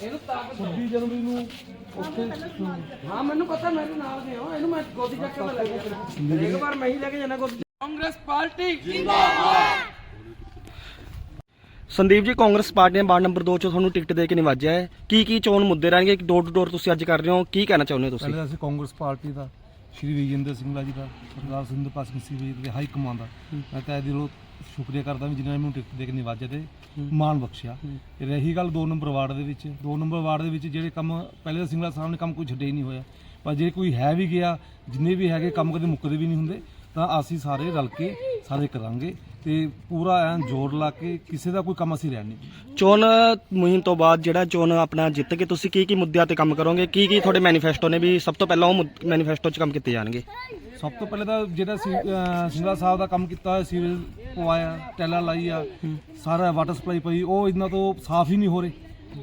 ਇਹਨੂੰ ਤਾਕਤ 26 ਜਨਵਰੀ ਨੂੰ ਉੱਥੇ ਹਾਂ ਮੈਨੂੰ ਪਤਾ ਮੈਨੂੰ ਨਾਲ ਦੇ ਹੋ ਇਹਨੂੰ ਮੈਂ ਗੋਦੀ ਚੱਕ ਕੇ ਲੈ ਗਿਆ ਇੱਕ ਵਾਰ ਮੈਂ ਹੀ ਲੈ ਕੇ ਜਾਣਾ ਗੋਦੀ ਕਾਂਗਰਸ ਪਾਰਟੀ ਸੰਦੀਪ ਜੀ ਕਾਂਗਰਸ ਪਾਰਟੀ ਨੇ ਵਾਰਡ ਨੰਬਰ 2 ਚੋਂ ਤੁਹਾਨੂੰ ਟਿਕਟ ਦੇ ਕੇ ਨਿਵਾਜਿਆ ਹੈ। ਕੀ ਕੀ ਚੋਣ ਮੁੱਦੇ ਰਹਿਣਗੇ? ਡੋਰ ਟੂ ਡੋਰ ਤੁਸੀਂ ਅੱਜ ਕਰ ਰਹੇ ਹੋ। ਕੀ ਕਹਿਣਾ ਚਾਹੁੰਦੇ ਹੋ ਤੁਸੀਂ? ਪਹਿਲੇ ਅਸੀਂ ਕਾਂਗਰਸ ਪਾਰਟੀ ਦਾ ਸ਼੍ਰੀ ਵਿਜੇਂਦਰ ਸਿੰਘਲਾ ਜੀ ਦਾ ਸਰਦਾਰ ਸਿੰਧਪਾਲ ਸਿੰਘ ਜੀ ਦੇ ਹਾਈ ਕਮਾਂਡ ਦਾ। ਮੈਂ ਤਾਂ ਦਿਲੋਂ ਸ਼ੁਕਰੀਆ ਕਰਦਾ ਵੀ ਜਿਨ੍ਹਾਂ ਨੇ ਮੈਨੂੰ ਟਿਕਟ ਦੇ ਕੇ ਨਿਵਾਜਿਆ ਤੇ ਮਾਣ ਬਖਸ਼ਿਆ। ਰਹੀ ਗੱਲ 2 ਨੰਬਰ ਵਾਰਡ ਦੇ ਵਿੱਚ। 2 ਨੰਬਰ ਵਾਰਡ ਦੇ ਵਿੱਚ ਜਿਹੜੇ ਕੰਮ ਪਹਿਲੇ ਸਿੰਘਲਾ ਸਾਹਿਬ ਨੇ ਕੰਮ ਕੋਈ ਛੱਡੇ ਹੀ ਨਹੀਂ ਹੋਇਆ। ਪਰ ਜੇ ਕੋਈ ਹੈ ਵੀ ਗਿਆ ਜਿੰਨੇ ਵੀ ਹੈਗੇ ਕੰਮ ਕਦੇ ਮੁੱਕਦੇ ਵੀ ਨਹੀਂ ਹੁੰਦੇ ਤਾਂ ਅਸੀਂ ਸਾਰੇ ਰਲ ਕੇ ਸਾਰੇ ਕਰਾਂਗੇ। ਤੇ ਪੂਰਾ ਐਨ ਜ਼ੋਰ ਲਾ ਕੇ ਕਿਸੇ ਦਾ ਕੋਈ ਕੰਮ ਅਸੀਂ ਰਹਿਣ ਨਹੀਂ। ਚੋਣ ਮੁਹਿੰਮ ਤੋਂ ਬਾਅਦ ਜਿਹੜਾ ਚੋਣ ਆਪਣਾ ਜਿੱਤ ਕੇ ਤੁਸੀਂ ਕੀ ਕੀ ਮੁੱਦਿਆਂ ਤੇ ਕੰਮ ਕਰੋਗੇ? ਕੀ ਕੀ ਤੁਹਾਡੇ ਮੈਨੀਫੈਸਟੋ ਨੇ ਵੀ ਸਭ ਤੋਂ ਪਹਿਲਾਂ ਉਹ ਮੈਨੀਫੈਸਟੋ 'ਚ ਕੰਮ ਕੀਤੇ ਜਾਣਗੇ? ਸਭ ਤੋਂ ਪਹਿਲੇ ਤਾਂ ਜਿਹੜਾ ਸੀ ਅਹ ਸਿੰਗਲਾ ਸਾਹਿਬ ਦਾ ਕੰਮ ਕੀਤਾ ਹੋਇਆ ਸੀਵਰੇਜ ਪਵਾਇਆ ਟੈਲਾ ਲਾਈ ਆ ਸਾਰਾ ਵਾਟਰ ਸਪਲਾਈ ਪਈ ਉਹ ਇਹਨਾਂ ਤੋਂ ਸਾਫ਼ ਹੀ ਨਹੀਂ ਹੋ ਰਹੇ।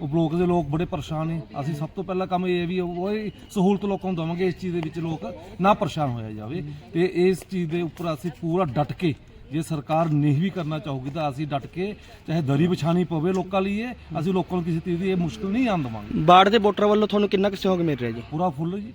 ਉਹ ਬਲੋਕ ਦੇ ਲੋਕ ਬੜੇ ਪਰੇਸ਼ਾਨ ਨੇ। ਅਸੀਂ ਸਭ ਤੋਂ ਪਹਿਲਾ ਕੰਮ ਇਹ ਹੈ ਵੀ ਉਹ ਇਹ ਸਹੂਲਤ ਲੋਕਾਂ ਨੂੰ ਦਵਾਂਗੇ ਇਸ ਚੀਜ਼ ਦੇ ਵਿੱਚ ਲੋਕ ਨਾ ਪਰੇਸ਼ਾਨ ਹੋਇਆ ਜਾਵੇ। ਤੇ ਇਸ ਚੀਜ਼ ਦੇ ਉੱਪਰ ਅਸੀਂ ਪੂਰਾ ਡਟ ਕੇ ਜੇ ਸਰਕਾਰ ਨਹੀਂ ਵੀ ਕਰਨਾ ਚਾਹੂਗੀ ਤਾਂ ਅਸੀਂ ਡਟ ਕੇ ਚਾਹੇ ਦਰੀ ਵਿਛਾਣੀ ਪਵੇ ਲੋਕਾਂ ਲਈ ਇਹ ਅਸੀਂ ਲੋਕਾਂ ਨੂੰ ਕਿਸੇ ਚੀਜ਼ ਦੀ ਇਹ ਮੁਸ਼ਕਲ ਨਹੀਂ ਆਉਣ ਦੇਵਾਂਗੇ। ਬਾੜ ਦੇ ਵੋਟਰਾਂ ਵੱਲੋਂ ਤੁਹਾਨੂੰ ਕਿੰਨਾ ਕੁ ਸਹਿਯੋਗ ਮਿਲ ਰਿਹਾ ਜੀ? ਪੂਰਾ ਫੁੱਲ ਜੀ।